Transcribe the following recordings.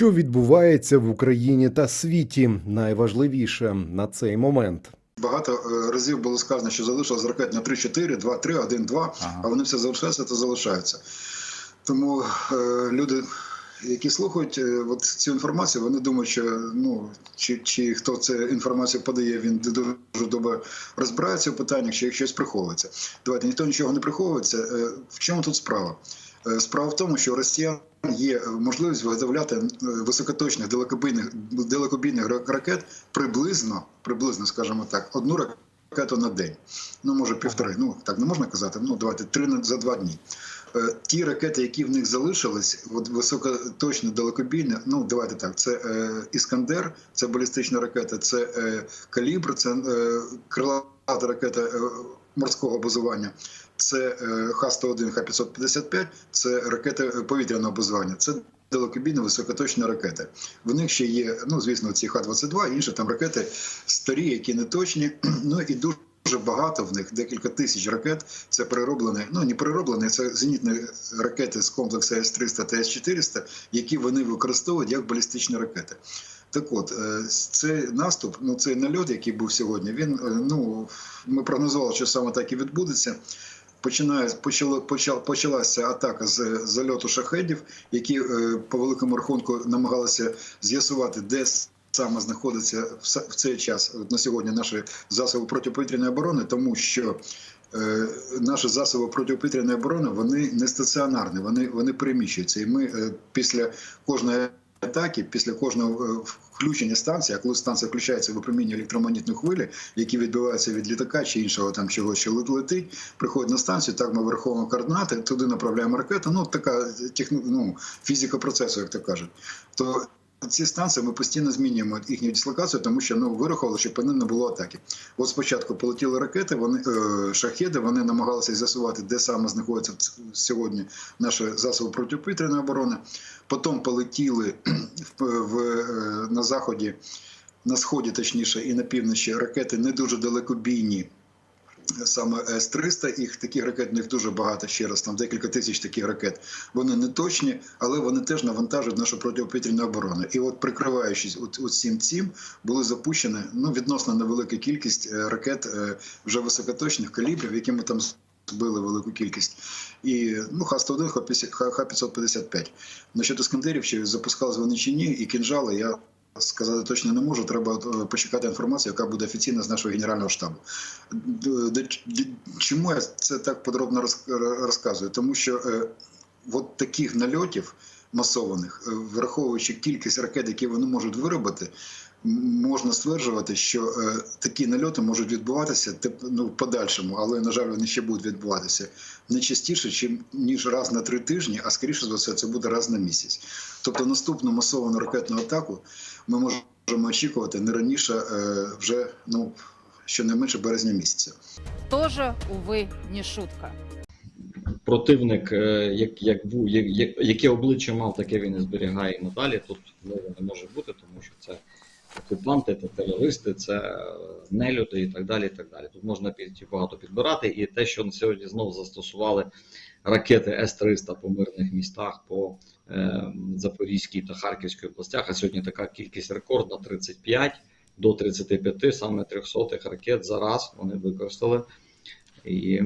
Що відбувається в Україні та світі, найважливіше на цей момент. Багато е, разів було сказано, що залишилось ракет на 3-4, 2-3, 1-2, а вони все залишаються, то залишаються. Тому е, люди, які слухають е, от цю інформацію, вони думають, що ну чи, чи хто цю інформацію подає, він дуже добре розбирається в питаннях, чи щось приховується. Давайте ніхто нічого не приховується. В чому тут справа? Справа в тому, що у росіян є можливість виготовляти е, високоточних далекобійних далекобійних ракет приблизно, приблизно, скажімо так, одну ракету на день. Ну може півтори. Ну так не можна казати. Ну давайте три за два дні. Е, Ті ракети, які в них залишились, от високоточні далекобійні, ну давайте так. Це е, Іскандер, це балістична ракета, це е, калібр, це е, крилата ракета е, морського базування. Це е, Х-101, Х-555, це ракети повітряного базування. Це далекобійні високоточні ракети. В них ще є, ну звісно, ці Х-22, інші там ракети старі, які не точні. Ну і. Дуже багато в них, декілька тисяч ракет. Це перероблені, ну не перероблені, це зенітні ракети з комплексу С-300 та С-400, які вони використовують як балістичні ракети. Так от, е, цей наступ, ну цей нальот, який був сьогодні, він е, ну ми прогнозували, що саме так і відбудеться. Починає почало почал, почалася атака з зальоту шахедів, які е, по великому рахунку намагалися з'ясувати, де саме знаходиться в цей час на сьогодні наші засоби протиповітряної оборони, тому що наші засоби протиповітряної оборони вони не стаціонарні, вони, вони переміщуються. І ми після кожної атаки, після кожного е, включення станції, а коли станція включається випромінює електромагнітну хвилі, які відбиваються від літака чи іншого там чогось, що лет- летить, приходить на станцію, так ми враховуємо координати, туди направляємо ракету. Ну така техно, ну, фізика процесу, як то кажуть. То ці станції ми постійно змінюємо їхню дислокацію, тому що ну вирахували, щоб по ним не було атаки. От спочатку полетіли ракети, вони е, шахеди, вони намагалися з'ясувати, де саме знаходяться сьогодні наші засоби протиповітряної оборони. Потім полетіли в, в, е, на заході, на сході, точніше, і на півночі ракети не дуже далекобійні. Саме С-300, їх таких ракет в них дуже багато ще раз, там декілька тисяч таких ракет. Вони не точні, але вони теж навантажують нашу протиповітряну оборону. І от прикриваючись цим цим, були запущені ну, відносно невелика кількість е, ракет е, вже високоточних калібрів, які ми там збили велику кількість. І ну, Х-101, Х-555. Насчет Іскандерів, чи запускали вони чи ні, і кінжали, я сказати точно не можу. Треба е, почекати інформацію, яка буде офіційна з нашого генерального штабу. Чому я це так подробно роз- розказую? Тому що е, от таких нальотів масованих, е, враховуючи кількість ракет, які вони можуть виробити, можна стверджувати, що е, такі нальоти можуть відбуватися тип- ну, в подальшому, але на жаль, вони ще будуть відбуватися не частіше, чим ніж раз на три тижні, а скоріше за все, це буде раз на місяць. Тобто наступну масовану ракетну атаку ми можемо очікувати не раніше е, вже ну щонайменше березня місяця. Тоже, увы, не шутка. противник, е, як, як, був, як, як- яке обличчя мав, таке він і зберігає і надалі. Тут мови не може бути, тому що це окупанти, це терористи, це е, нелюди і так далі. і так далі. Тут можна під, багато підбирати. І те, що на сьогодні знову застосували ракети С-300 по мирних містах, по е, Запорізькій та Харківській областях, а сьогодні така кількість рекордна 35 до 35 саме 300 ракет за раз вони використали. І,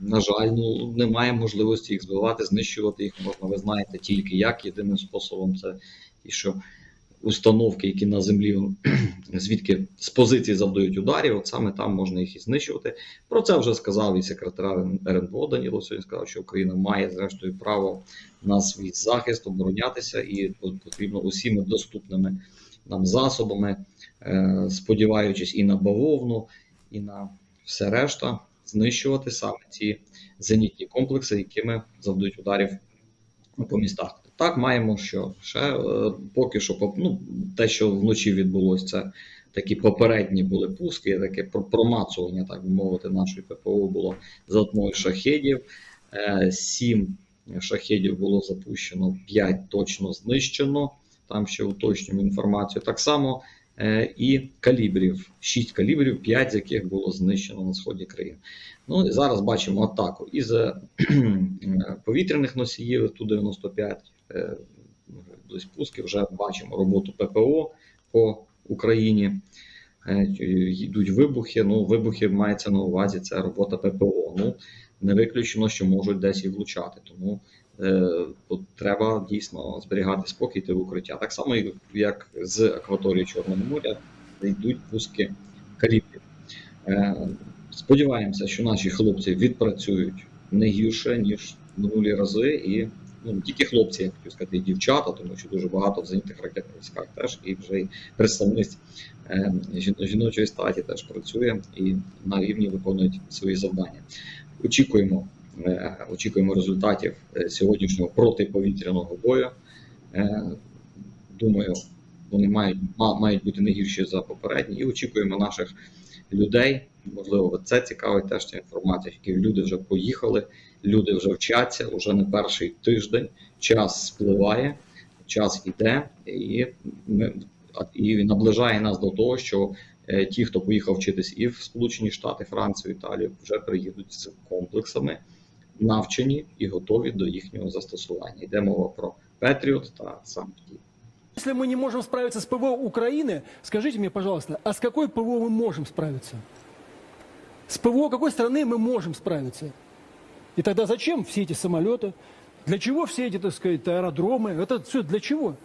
на жаль, ну, немає можливості їх збивати, знищувати їх можна, ви знаєте, тільки як. Єдиним способом це ті, що установки, які на землі, звідки з позиції завдають ударів, от саме там можна їх і знищувати. Про це вже сказав і секретар РНБО Даніло сьогодні сказав, що Україна має зрештою право на свій захист, оборонятися, і потрібно усіми доступними нам засобами, е, сподіваючись і на бавовну, і на все решта знищувати саме ці зенітні комплекси, якими завдають ударів по містах. Так, маємо що ще е, поки що ну, те, що вночі відбулося, це такі попередні були пуски, таке про- промацування, так би мовити, нашої ППО було за допомогою шахедів. Е, Сім шахедів було запущено, п'ять точно знищено. Там ще уточнюємо інформацію. Так само е, і калібрів. 6 калібрів, 5 з яких було знищено на сході країни. Ну і зараз бачимо атаку із повітряних носіїв Ту-95, е, близькпуски, вже бачимо роботу ППО по Україні. Е, Йдуть вибухи. Ну, вибухи мається на увазі, це робота ППО. Ну, не виключено, що можуть десь і влучати. Тому е, треба дійсно зберігати спокій та укриття. Так само, як з акваторії Чорного моря, йдуть пуски калібрів. Е, сподіваємося, що наші хлопці відпрацюють не гірше, ніж минулі рази, і ну, не тільки хлопці, я хотів сказати, і дівчата, тому що дуже багато в зенітних ракетних військах теж і вже й представниць е, жіночої статі теж працює і на рівні виконують свої завдання. Очікуємо, е, очікуємо результатів е, сьогоднішнього протиповітряного бою. Е, Думаю, вони мають, ма- мають бути не гірші за попередні, і очікуємо наших людей. Можливо, це цікавить теж ця інформація, які люди вже поїхали, люди вже вчаться, вже не перший тиждень. Час спливає, час іде, і ми а- і наближає нас до того, що е, ті, хто поїхав вчитись і в Сполучені Штати, Францію, Італію, вже приїдуть з комплексами, навчені і готові до їхнього застосування. Йде мова про Петріот та сам ПТІ. Если мы не можем справиться с ПВО Украины, скажите мне, пожалуйста, а с какой ПВО мы можем справиться? С ПВО какой страны мы можем справиться? И тогда зачем все эти самолеты? Для чего все эти, так сказать, аэродромы? Это все для чего?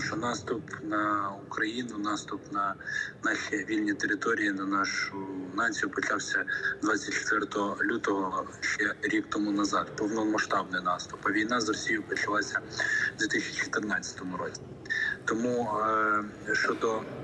що наступ на Україну, наступ на наші вільні території, на нашу націю почався 24 лютого ще рік тому назад. Повномасштабний наступ. А війна з Росією почалася в 2014 році. Тому е, щодо скажімо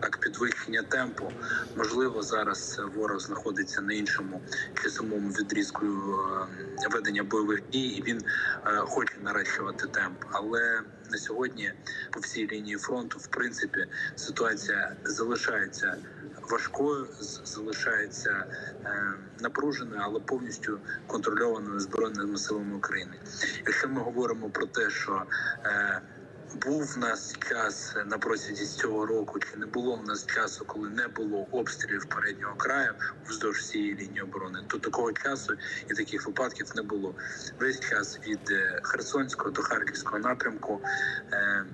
так підвищення темпу, можливо, зараз ворог знаходиться на іншому часовому відрізку е, ведення бойових дій, і він е, хоче наращувати темп. Але на сьогодні по всій лінії фронту, в принципі, ситуація залишається важкою, залишається е, напруженою, але повністю контрольованою збройними силами України. Якщо ми говоримо про те, що е, був в нас час на протязі цього року, чи не було в нас часу, коли не було обстрілів переднього краю вздовж всієї лінії оборони, то такого часу і таких випадків не було. Весь час від е, Херсонського до Харківського напрямку. Е,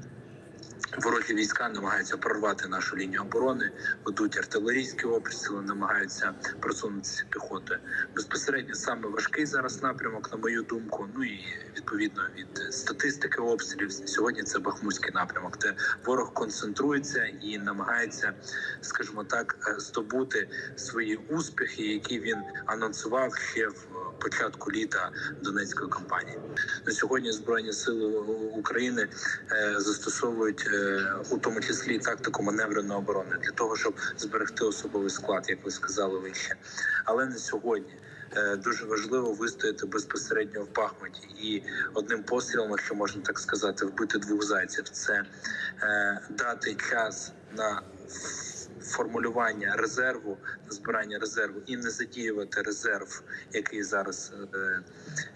Ворожі війська намагаються прорвати нашу лінію оборони, ведуть артилерійські обстріли, намагаються просунутися піхотою. Безпосередньо саме важкий зараз напрямок, на мою думку. Ну і відповідно від статистики обстрілів сьогодні це Бахмутський напрямок, де ворог концентрується і намагається, скажімо так, е, здобути свої успіхи, які він анонсував ще в початку літа Донецької кампанії. На сьогодні збройні сили України е, застосовують е, у тому числі тактику маневреної оборони для того, щоб зберегти особовий склад, як ви сказали вище. Але на сьогодні. е, Дуже важливо вистояти безпосередньо в Бахмуті і одним пострілом, якщо можна так сказати, вбити двох зайців. Це дати час на формулювання резерву, збирання резерву і не задіювати резерв, який зараз е,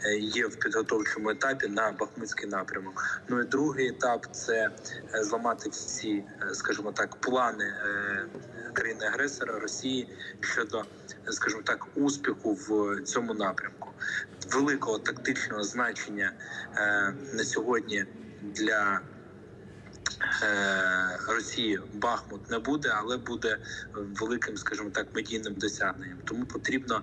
е, є в підготовчому етапі на Бахмутський напрямок. Ну і другий етап це е, зламати всі, скажімо так, плани країни-агресора Росії щодо, скажімо так, успіху в цьому напрямку. Великого тактичного значення на сьогодні для Росії Бахмут не буде, але буде великим, скажімо так, медійним досягненням. Тому потрібно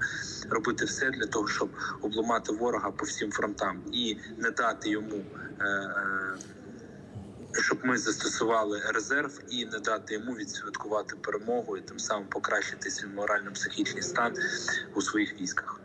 робити все для того, щоб обламати ворога по всім фронтам і не дати йому. Е, е, щоб ми застосували резерв і не дати йому відсвяткувати перемогу і тим самим покращити свій морально-психічний стан у своїх військах.